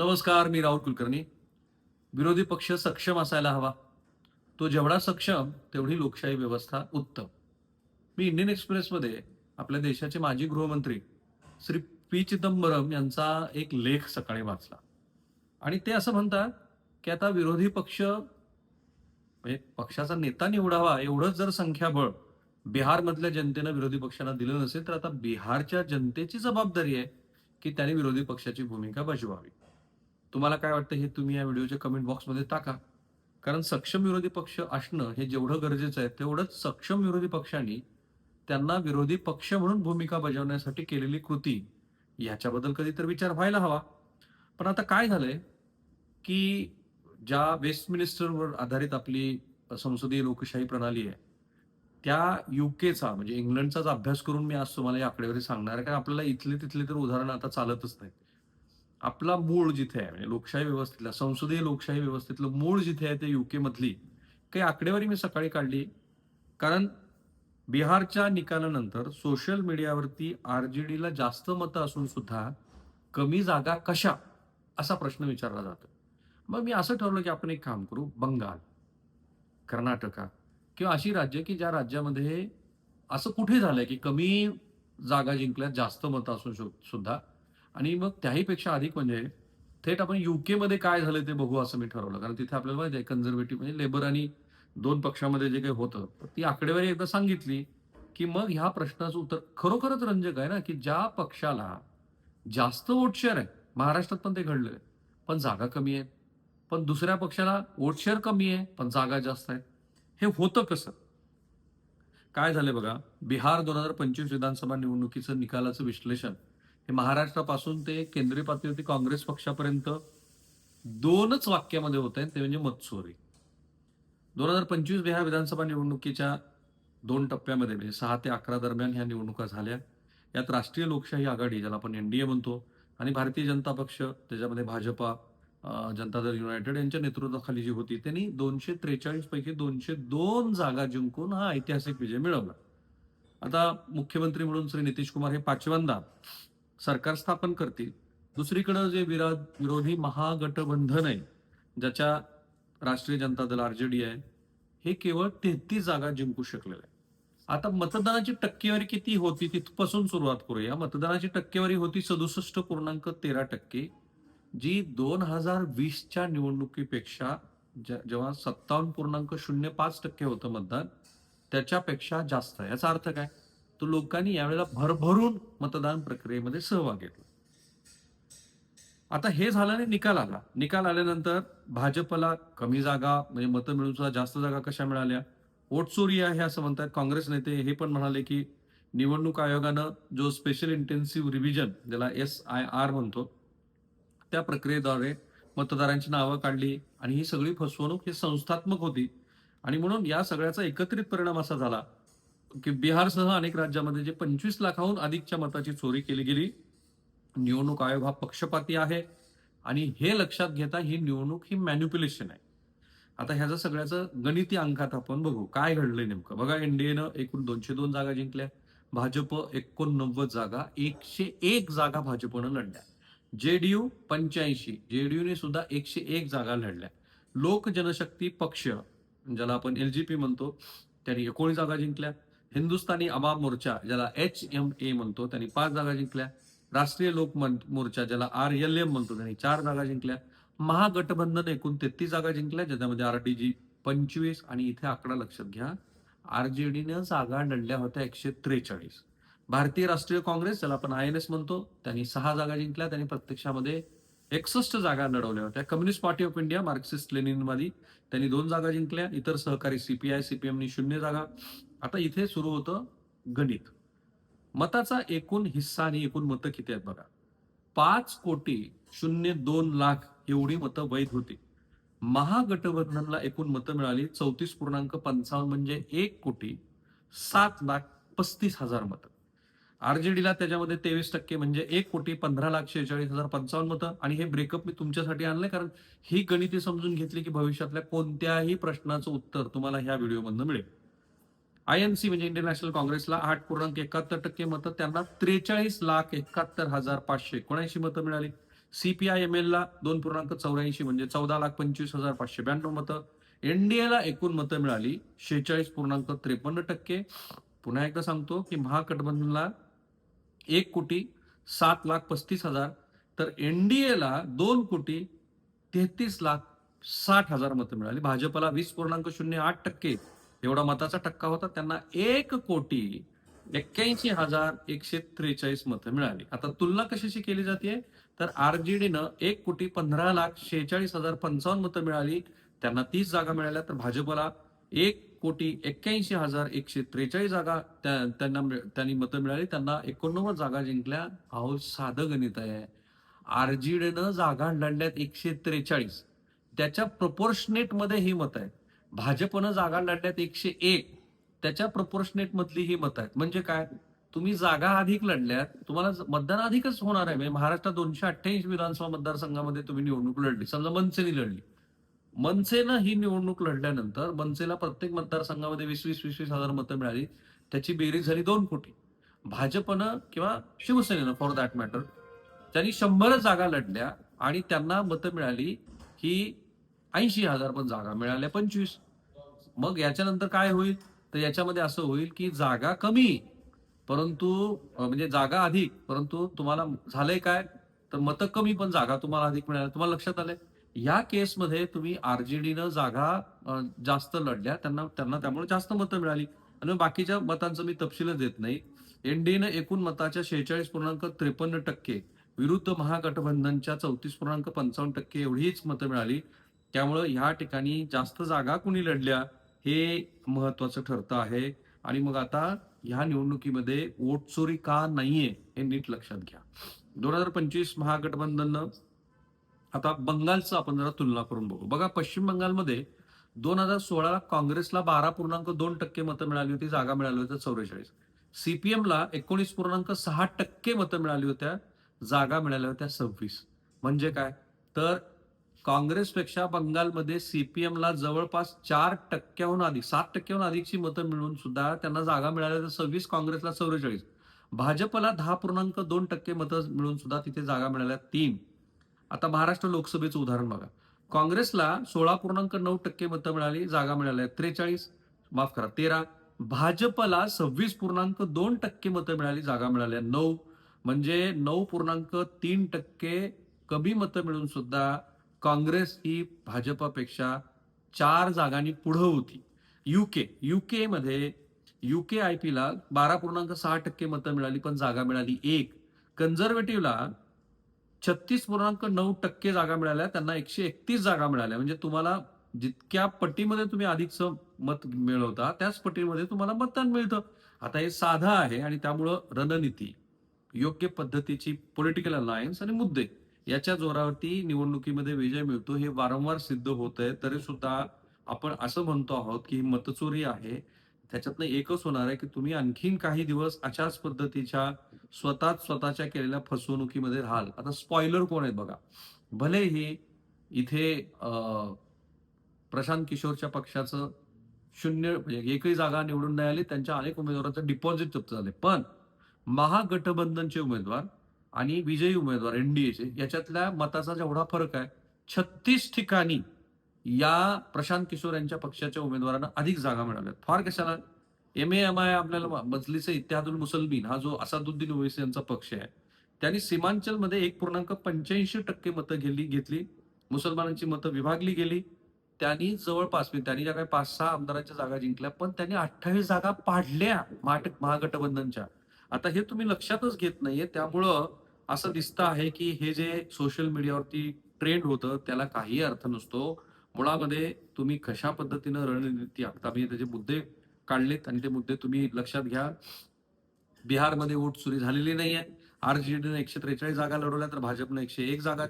नमस्कार मी राहुल कुलकर्णी. विरोधी पक्ष सक्षम असायला हवा. तो जेवढा सक्षम तेवढी लोकशाही व्यवस्था उत्तम. मी इंडियन एक्सप्रेसमध्ये आपल्या देशाचे माजी गृहमंत्री श्री पी चिदंबरम यांचा एक लेख सकाळी वाचला. आणि ते असं म्हणतात की आता विरोधी पक्ष म्हणजे पक्षाचा नेता निवडावा एवढंच जर संख्याबळ बिहारमधल्या जनतेनं विरोधी पक्षांना दिलं नसेल तर आता बिहारच्या जनतेची जबाबदारी आहे की त्यांनी विरोधी पक्षाची भूमिका बजवावी. तुम्हाला काय वाटतं हे तुम्ही या व्हिडिओच्या कमेंट बॉक्समध्ये टाका. कारण सक्षम विरोधी पक्ष असणं हे जेवढं गरजेचं आहे तेवढंच सक्षम विरोधी पक्षांनी त्यांना विरोधी पक्ष म्हणून भूमिका बजावण्यासाठी केलेली कृती याच्याबद्दल कधी तर विचार व्हायला हवा. पण आता काय झालंय की ज्या वेस्टमिनिस्टरवर आधारित आपली संसदीय लोकशाही प्रणाली आहे त्या युकेचा म्हणजे इंग्लंडचाच अभ्यास करून मी आज तुम्हाला या आकडेवारी सांगणार आहे. कारण आपल्याला इथले तिथले तर उदाहरण आता चालतच नाही आपला मूळ जिथे आहे म्हणजे लोकशाही व्यवस्थेतला संसदीय लोकशाही व्यवस्थेतलं मूळ जिथे आहे ते युके मधली काही आकडेवारी मी सकाळी काढली. कारण बिहारच्या निकालानंतर सोशल मीडियावरती आर जे डीला जास्त मतं असून सुद्धा कमी जागा कशा असा प्रश्न विचारला जातो. मग मी असं ठरवलं की आपण एक काम करू बंगाल कर्नाटका किंवा अशी राज्य की ज्या राज्यामध्ये असं कुठे झालंय की कमी जागा जिंकल्यात जास्त मतं असून सुद्धा आणि मग त्याहीपेक्षा अधिक म्हणजे थेट आपण युके मध्ये काय झालं ते बघू असं मी ठरवलं. कारण तिथे आपल्याला माहिती आहे कन्झर्वेटिव्ह म्हणजे लेबर आणि दोन पक्षामध्ये जे काही होतं ती आकडेवारी एकदा सांगितली की मग ह्या प्रश्नाचं उत्तर खरोखरच रंजक आहे ना की ज्या पक्षाला जास्त वोट शेअर आहे महाराष्ट्रात पण ते घडलंय पण जागा कमी आहे. पण दुसऱ्या पक्षाला वोट शेअर कमी आहे पण जागा जास्त आहे. हे होतं कसं? काय झालं बघा बिहार दोन हजार पंचवीस विधानसभा निवडणुकीचं निकालाचं विश्लेषण हे महाराष्ट्रापासून ते केंद्रीय पातळीवरती काँग्रेस पक्षापर्यंत दोनच वाक्यामध्ये होत आहेत ते म्हणजे मत्सोरी. दोन हजार पंचवीस बिहार विधानसभा निवडणुकीच्या दोन टप्प्यामध्ये म्हणजे सहा ते अकरा दरम्यान ह्या निवडणुका झाल्या. यात राष्ट्रीय लोकशाही आघाडी ज्याला आपण एनडीए म्हणतो आणि भारतीय जनता पक्ष त्याच्यामध्ये भाजपा जनता दल युनायटेड यांच्या नेतृत्वाखाली जी होती त्यांनी दोनशे त्रेचाळीस पैकी दोनशे दोन जागा जिंकून हा ऐतिहासिक विजय मिळवला. आता मुख्यमंत्री म्हणून श्री नितीश कुमार हे पाचव्यांदा सरकार स्थापन करतील. दुसरीकडं जे विरा विरोधी महागठबंधन आहे ज्याच्या राष्ट्रीय जनता दल आरजेडी आहे हे केवळ तेहतीस जागा जिंकू शकलेलं आहे. आता मतदानाची टक्केवारी किती होती तिथपासून सुरुवात करूया. मतदानाची टक्केवारी होती सदुसष्ट पूर्णांक तेरा टक्के जी दोन हजार वीसच्या निवडणुकीपेक्षा जेव्हा सत्तावन्न पूर्णांक शून्य पाच टक्के होतं मतदान त्याच्यापेक्षा जास्त आहे. याचा अर्थ काय? तर लोकांनी यावेळेला भरभरून मतदान प्रक्रियेमध्ये सहभाग घेतला. आता हे झाल्याने निकाल आला. निकाल आल्यानंतर भाजपला कमी जागा म्हणजे मतं मिळून सुद्धा जास्त जागा कशा मिळाल्या? वोट चोरी आहे असं म्हणतात. काँग्रेस नेते हे पण म्हणाले की निवडणूक आयोगानं जो स्पेशल इंटेन्सिव्ह रिव्हिजन ज्याला एस आय आर म्हणतो त्या प्रक्रियेद्वारे मतदारांची नावं काढली आणि ही सगळी फसवणूक ही संस्थात्मक होती. आणि म्हणून या सगळ्याचा एकत्रित परिणाम असा झाला की बिहारसह अनेक राज्यामध्ये जे पंचवीस लाखाहून अधिकच्या मताची चोरी केली गेली. निवडणूक आयोग हा पक्षपाती आहे आणि हे लक्षात घेता ही निवडणूक ही मॅन्युप्युलेशन आहे. आता ह्याचं सगळ्याचं गणिती अंकात आपण बघू. काय घडलंय नेमकं? बघा एनडीएनं एकूण दोनशे दोन जागा जिंकल्या. भाजप एकोणनव्वद जागा एकशे एक जागा भाजपनं लढल्या. जेडीयू पंच्याऐंशी जेडीयूने सुद्धा एकशे एक जागा लढल्या. लोक जनशक्ती पक्ष ज्याला आपण एलजीपी म्हणतो त्यांनी एकोणीस जागा जिंकल्या. हिंदुस्थानी अवाम मोर्चा ज्याला एच एम ए म्हणतो त्यांनी पाच जागा जिंकल्या. राष्ट्रीय लोक मोर्चा ज्याला आर एल एम म्हणतो त्यांनी चार जागा जिंकल्या. महागठबंधन एकूण तेहतीस जागा जिंकल्या ज्याच्यामध्ये आरडीजी पंचवीस आणि इथे आकडा लक्षात घ्या. आरजेडीनं जागा लढल्या होत्या एकशे त्रेचाळीस. भारतीय राष्ट्रीय काँग्रेस ज्याला आपण आय एन एस म्हणतो त्यांनी सहा जागा जिंकल्या. त्यांनी प्रत्यक्षामध्ये एकसष्ट जागा लढवल्या होत्या. Communist party of India Marxist लेनिनवादी त्यांनी दोन जागा जिंकल्या. इतर सहकारी सीपीआय सीपीएमनी शून्य जागा. आता इथे सुरू होतं गणित. मताचा एकूण हिस्सा आणि एकूण मतं किती आहेत बघा? पाच कोटी शून्य दोन लाख एवढी मतं वैध होती. महागठबंधनला एकूण मतं मिळाली. चौतीस पूर्णांक पंचावन्न म्हणजे एक कोटी सात लाख पस्तीस हजार मतं. आरजेडीला त्याच्यामध्ये तेवीस टक्के म्हणजे एक कोटी पंधरा लाख शेहेचाळीस हजार पंचावन्न मतं. आणि हे ब्रेकअप मी तुमच्यासाठी आणलंय कारण ही गणिते समजून घेतली की भविष्यातल्या कोणत्याही प्रश्नाचं उत्तर तुम्हाला ह्या व्हिडिओमधनं मिळेल. आय एन सी म्हणजे इंडियन नॅशनल काँग्रेसला आठ पूर्णांक एकाहत्तर टक्के मतं त्यांना त्रेचाळीस लाख एकाहत्तर हजार पाचशे एकोणऐंशी मतं मिळाली. सीपीआय एम एलला दोन पूर्णांक चौऱ्याऐंशी म्हणजे चौदा लाख पंचवीस हजार पाचशे ब्याण्णव मतं. एनडीएला एकूण मतं मिळाली शेहेचाळीस पूर्णांक त्रेपन्न टक्के. पुन्हा एकदा सांगतो की महागठबंधनला एक कोटी सात लाख पस्तीस हजार. तर एनडीएला दोन कोटी तेहतीस लाख साठ हजार मतं मिळाली. भाजपला वीस पूर्णांक शून्य आठ टक्के एवढा मताचा टक्का होता. त्यांना एक कोटी एक्क्याऐंशी हजार एकशे त्रेचाळीस मतं मिळाली. आता तुलना कशाशी केली जाते तर आरजेडीनं एक कोटी पंधरा लाख शेहेचाळीस हजार पंचावन्न मतं मिळाली. त्यांना तीस जागा मिळाल्या. तर भाजपला एक कोटी एक्क्याऐंशी हजार एकशे त्रेचाळीस जागा त्या- त्यांना मिळ- त्यांनी मतं मिळाली. त्यांना एकोणनव्वद जागा जिंकल्या. अहो साधं गणित आहे. आरजेडीनं जागा लढल्यात एकशे त्रेचाळीस. त्याच्या प्रपोर्शनेटमध्ये ही मत आहे भाजपनं जागा लढल्यात एकशे एक. त्याच्या प्रपोर्शनेट मधली ही मत आहेत. म्हणजे काय? तुम्ही जागा अधिक लढल्यात. तुम्हाला मतदान अधिकच होणार आहे. म्हणजे महाराष्ट्रात दोनशे अठ्ठ्याऐंशी विधानसभा मतदारसंघामध्ये तुम्ही निवडणूक लढली. समजा मनसेने लढली. मनसेनं ही निवडणूक लढल्यानंतर मनसेला प्रत्येक मतदारसंघामध्ये वीस वीस वीस वीस हजार मतं मिळाली. त्याची बेरीज झाली दोन कोटी. भाजपनं किंवा शिवसेनेनं फॉर दॅट मॅटर त्यांनी शंभरच जागा लढल्या आणि त्यांना मतं मिळाली ही ऐंशी हजार पण जागा मिळाल्या पंचवीस. मग याच्यानंतर काय होईल? तर याच्यामध्ये असं होईल की जागा कमी परंतु म्हणजे जागा अधिक परंतु तुम्हाला झालंय काय? तर मतं कमी पण जागा तुम्हाला अधिक मिळाल्या. तुम्हाला लक्षात आलंय? या केसमध्ये तुम्ही आरजेडीनं जागा जास्त लढल्या. त्यांना त्यांना त्यामुळे जास्त मतं मिळाली. आणि बाकीच्या मतांचं मी तपशीलच देत नाही. एनडीएनं एकूण मताच्या शेहेचाळीस पूर्णांक त्रेपन्न टक्के विरुद्ध महागठबंधनच्या चौतीस पूर्णांक पंचावन्न टक्के एवढीच मतं मिळाली. त्यामुळं ह्या ठिकाणी जास्त जागा कुणी लढल्या हे महत्वाचं ठरतं आहे. आणि मग आता ह्या निवडणुकीमध्ये वोट चोरी का नाहीये हे नीट लक्षात घ्या. दोन हजार पंचवीस महागठबंधननं आता बंगालचं आपण जरा तुलना करून बघू. बघा पश्चिम बंगालमध्ये दोन हजार सोळाला काँग्रेसला बारा पूर्णांक दोन टक्के मतं मिळाली होती जागा मिळाली होत्या चौवेचाळीस. सीपीएमला एकोणीस पूर्णांक सहा टक्के मतं मिळाली होत्या जागा मिळाल्या होत्या सव्वीस. म्हणजे काय? तर काँग्रेसपेक्षा बंगालमध्ये सीपीएमला जवळपास चार टक्क्याहून अधिक सात टक्क्याहून अधिकची मतं मिळून सुद्धा त्यांना जागा मिळाल्या होत्या सव्वीस काँग्रेसला चौवेचाळीस. भाजपला दहा पूर्णांक दोन टक्के मतं मिळून सुद्धा तिथे जागा मिळाल्या तीन. आता महाराष्ट्र लोकसभेचं उदाहरण बघा. काँग्रेसला सोळा पूर्णांक नऊ टक्के मतं मिळाली जागा मिळाल्या त्रेचाळीस. माफ करा तेरा. भाजपला सव्वीस पूर्णांक दोन टक्के मतं मिळाली जागा मिळाल्या नऊ. म्हणजे नऊ पूर्णांक तीन टक्के कमी मतं मिळून सुद्धा काँग्रेस ही भाजपापेक्षा चार जागांनी पुढं होती. युके युके मध्ये युके आय पीला बारा पूर्णांक सहा टक्के मतं मिळाली पण जागा मिळाली एक. कन्झर्वेटिव्हला छत्तीस पूर्णांक नऊ टक्के जागा मिळाल्या त्यांना एकशे एकतीस जागा मिळाल्या. म्हणजे तुम्हाला जितक्या पट्टीमध्ये तुम्ही अधिकचं मत मिळवता त्याच पटीमध्ये तुम्हाला मतदान मिळतं. आता हे साधं आहे आणि त्यामुळं रणनीती योग्य पद्धतीची पॉलिटिकल अलायन्स आणि मुद्दे याच्या जोरावरती निवडणुकीमध्ये विजय मिळतो हे वारंवार सिद्ध होत आहे तरी सुद्धा आपण असं म्हणतो आहोत की ही मतचोरी आहे. त्याच्यातनं एकच होणार आहे की तुम्ही आणखीन काही दिवस अशाच पद्धतीच्या स्वतःच स्वतःच्या केलेल्या फसवणुकीमध्ये राहाल. आता स्पॉइलर कोण आहेत बघा. भलेही इथे प्रशांत किशोरच्या पक्षाचं शून्य म्हणजे एकही जागा निवडून नाही आली त्यांच्या अनेक उमेदवारांचं डिपॉझिट जप्त झाले. पण महागठबंधनचे उमेदवार आणि विजयी उमेदवार एनडीएचे याच्यातल्या मताचा जेवढा फरक आहे छत्तीस ठिकाणी या प्रशांत किशोर यांच्या पक्षाच्या उमेदवारांना अधिक जागा मिळाल्या फार कशाला? एम एम आय आपल्याला मजलिसे इत्यादुल मुसलमीन हा जो असादुद्दीन ओवेसी यांचा पक्ष आहे त्यांनी सीमांचलमध्ये एक पूर्णांक पंच्याऐंशी टक्के मतं गेली घेतली मुसलमानांची मतं विभागली गेली. त्यांनी जवळपास म्हणजे त्यांनी ज्या काही पाच सहा आमदारांच्या जागा जिंकल्या पण त्यांनी अठ्ठावीस जागा पाडल्या महाट- महागठबंधनच्या. आता हे तुम्ही लक्षातच घेत नाहीये त्यामुळं असं दिसतं आहे की हे जे सोशल मीडियावरती ट्रेंड होतं त्याला काही अर्थ नसतो. मुळामध्ये तुम्ही कशा पद्धतीनं रणनीती आखता? मी त्याचे मुद्दे काढलेत आणि ते मुद्दे तुम्ही लक्षात घ्या. बिहारमध्ये वोट चोरी झालेली नाहीये. आरजेडीनं एकशे त्रेचाळीस जागा लढवल्या तर भाजपनं एकशे एक जागा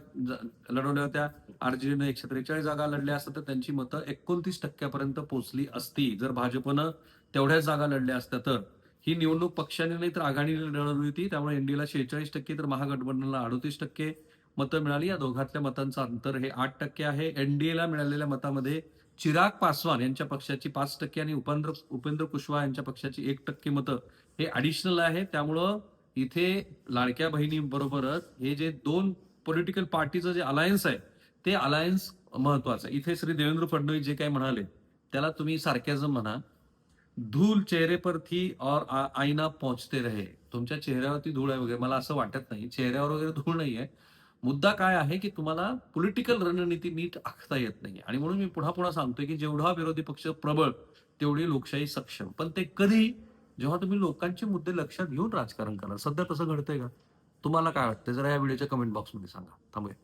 लढवल्या होत्या. आरजेडीनं एकशे त्रेचाळीस जागा लढल्या असतात तर त्यांची मतं एकोणतीस टक्क्यापर्यंत पोहोचली असती जर भाजपनं तेवढ्याच जागा लढल्या असत्या तर. ही निवडणूक पक्षाने नाही तर आघाडीने लढवली होती. त्यामुळे एनडीएला शेहेचाळीस टक्के तर महागठबंधनला अडोतीस टक्के. मतं मिळाली. या दोघातल्या मतांचं अंतर हे आठ टक्के आहे. एनडीएला मिळालेल्या मतामध्ये चिराग पासवान यांच्या पक्षाची पाच टक्के आणि उपेंद्र उपेंद्र कुशवाहा यांच्या पक्षाची एक टक्के मतं हे ॲडिशनल आहे. त्यामुळं इथे लाडक्या बहिणीबरोबरच हे जे दोन पॉलिटिकल पार्टीचं जे अलायन्स आहे ते अलायन्स महत्वाचं आहे. इथे श्री देवेंद्र फडणवीस जे काही म्हणाले त्याला तुम्ही सारख्याजम म्हणा. धूल चेहरे पर थी और आ- आईना पोहोचते रहे. तुमच्या चेहऱ्यावरती धूळ आहे वगैरे. मला असं वाटत नाही. चेहऱ्यावर वगैरे धूळ नाही आहे मुद्दा काय आहे की तुम्हाला पॉलिटिकल रणनीती नीट आखता येत नाही. आणि म्हणून मी पुन्हा पुन्हा सांगतोय की जेवढा विरोधी पक्ष प्रबळ तेवढी लोकशाही सक्षम. पण ते कधी जेव्हा तुम्ही लोकांचे मुद्दे लक्षात घेऊन राजकारण करा सध्या तसं घडतंय का? तुम्हाला काय वाटतं जरा या व्हिडिओच्या कमेंट बॉक्समध्ये सांगा. थांबूया.